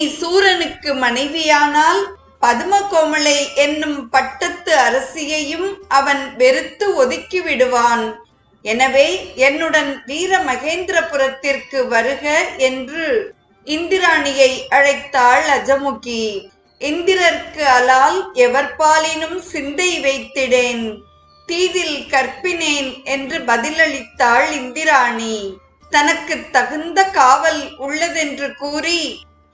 நீ சூரனுக்கு மனைவியானால் பதுமகோமலை என்னும் பட்டத்து அரசியையும் அவன் வெறுத்து ஒதுக்கிவிடுவான் எனவே என்னுடன் வீர மகேந்திரபுரத்திற்கு வருக என்று இந்திராணியை அழைத்தாள் அஜமுகி. இந்திரர்க்கு அலால் எவர்பாலினும் சிந்தை வைத்திடேன். தீதில் கற்பினேன் என்று பதிலளித்தாள் இந்திராணி. தனக்கு தகுந்த காவல் உள்ளதென்று கூறி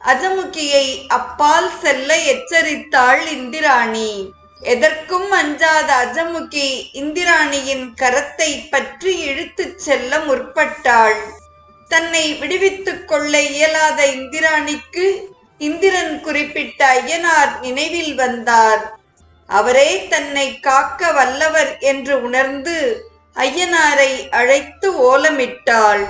அஜமுகியை அப்பால் செல்ல எச்சரித்தாள் இந்திராணி. எதற்கும் அஞ்சாத அஜமுகி இந்திராணியின் கரத்தை பற்றி இழுத்துச் செல்ல முற்பட்டாள். தன்னை விடுவித்துக் கொள்ள இயலாத இந்திராணிக்கு இந்திரன் குறிப்பிட்ட ஐயனார் நினைவில் வந்தார். அவரே தன்னை காக்க வல்லவர் என்று உணர்ந்து ஐயனாரை அழைத்து ஓலமிட்டாள்.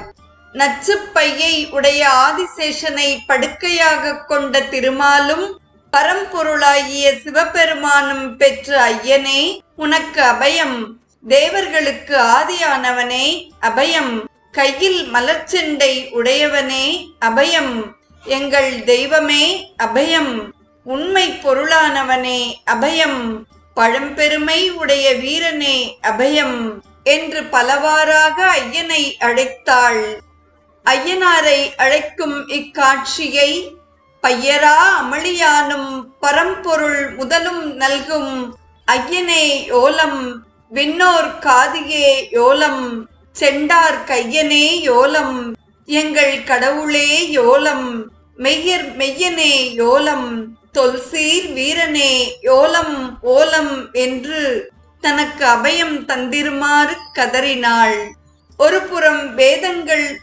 நச்சுப் பையை உடைய ஆதிசேஷனை படுக்கையாக கொண்ட திருமாலும் பரம்பொருளாகிய சிவபெருமானும் பெற்ற ஐயனே உனக்கு அபயம். தேவர்களுக்கு ஆதியானவனே அபயம். கையில் மலர்ச்செண்டை உடையவனே அபயம். எங்கள் தெய்வமே அபயம். உண்மை பொருளானவனே அபயம். பழம்பெருமை உடைய வீரனே அபயம். என்று பலவாறாக ஐயனை அழைத்தாள். ஐயனாரை அழைக்கும் இக்காட்சியை பையரா அமளியானும் பரம்பொருள் முதலும் நல்கும் ஐயனே யோலம் விண்ணோர் காதியே யோலம் செண்டார் கையனே யோலம் எங்கள் கடவுளே யோலம் மெய்யர் மெய்யனே யோலம் தொல்சீர் வீரனே யோலம் ஓலம் என்று தனக்கு அபயம் தந்திருமாறு கதறினாள். ஒருபுறம் வேதங்கள்